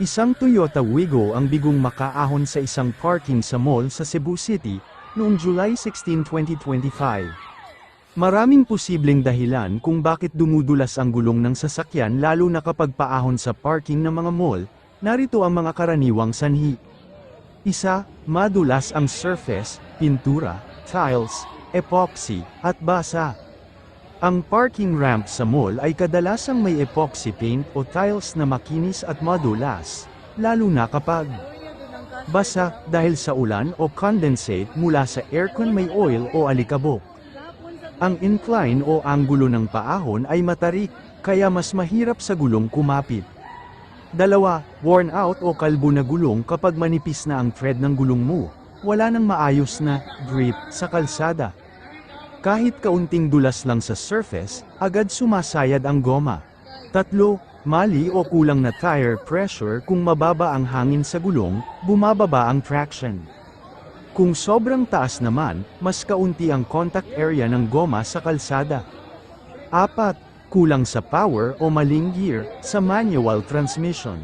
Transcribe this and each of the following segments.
Isang Toyota Wigo ang bigong makaahon sa isang parking sa mall sa Cebu City, noong July 16, 2025. Maraming posibleng dahilan kung bakit dumudulas ang gulong ng sasakyan lalo na kapag paahon sa parking ng mga mall, narito ang mga karaniwang sanhi. Isa, madulas ang surface, pintura, tiles, epoxy, at basa. Ang parking ramp sa mall ay kadalasang may epoxy paint o tiles na makinis at madulas, lalo na kapag basa dahil sa ulan o condensate mula sa aircon may oil o alikabok. Ang incline o anggulo ng paahon ay matarik, kaya mas mahirap sa gulong kumapit. Dalawa, worn out o kalbo na gulong kapag manipis na ang thread ng gulong mo, wala nang maayos na grip sa kalsada. Kahit kaunting dulas lang sa surface, agad sumasayad ang goma. Tatlo, mali o kulang na tire pressure kung mababa ang hangin sa gulong, bumababa ang traction. Kung sobrang taas naman, mas kaunti ang contact area ng goma sa kalsada. Apat, kulang sa power o maling gear sa manual transmission.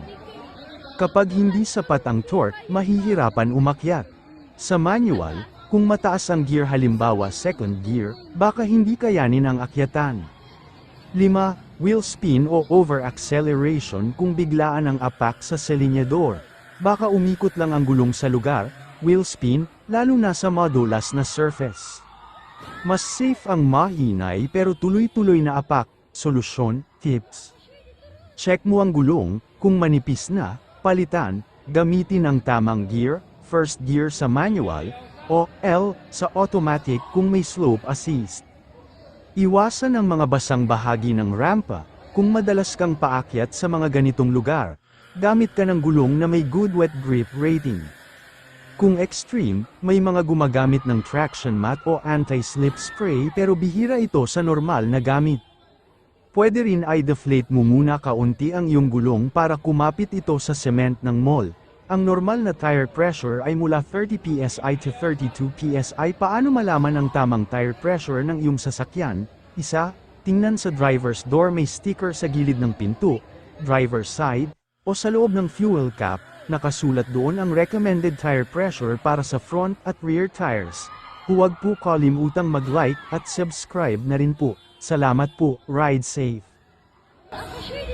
Kapag hindi sapat ang torque, mahihirapan umakyat. Sa manual, kung mataas ang gear halimbawa second gear, baka hindi kayanin ang akyatan. 5. Wheel spin o over-acceleration kung biglaan ang apak sa selinyador. Baka umikot lang ang gulong sa lugar, wheel spin, lalo na sa madulas na surface. Mas safe ang mahinay pero tuloy-tuloy na apak, solusyon, tips. Check mo ang gulong, kung manipis na, palitan, gamitin ang tamang gear, first gear sa manual, o L sa automatic kung may slope assist. Iwasan ang mga basang bahagi ng rampa, kung madalas kang paakyat sa mga ganitong lugar. Gamit ka ng gulong na may good wet grip rating. Kung extreme, may mga gumagamit ng traction mat o anti-slip spray pero bihira ito sa normal na gamit. Pwede rin ay deflate mo muna kaunti ang iyong gulong para kumapit ito sa cement ng mall. Ang normal na tire pressure ay mula 30 psi to 32 psi. Paano malaman ang tamang tire pressure ng iyong sasakyan? Isa, tingnan sa driver's door may sticker sa gilid ng pinto, driver's side, o sa loob ng fuel cap, nakasulat doon ang recommended tire pressure para sa front at rear tires. Huwag po kalimutang mag-like at subscribe na rin po. Salamat po, ride safe. Ako, rin.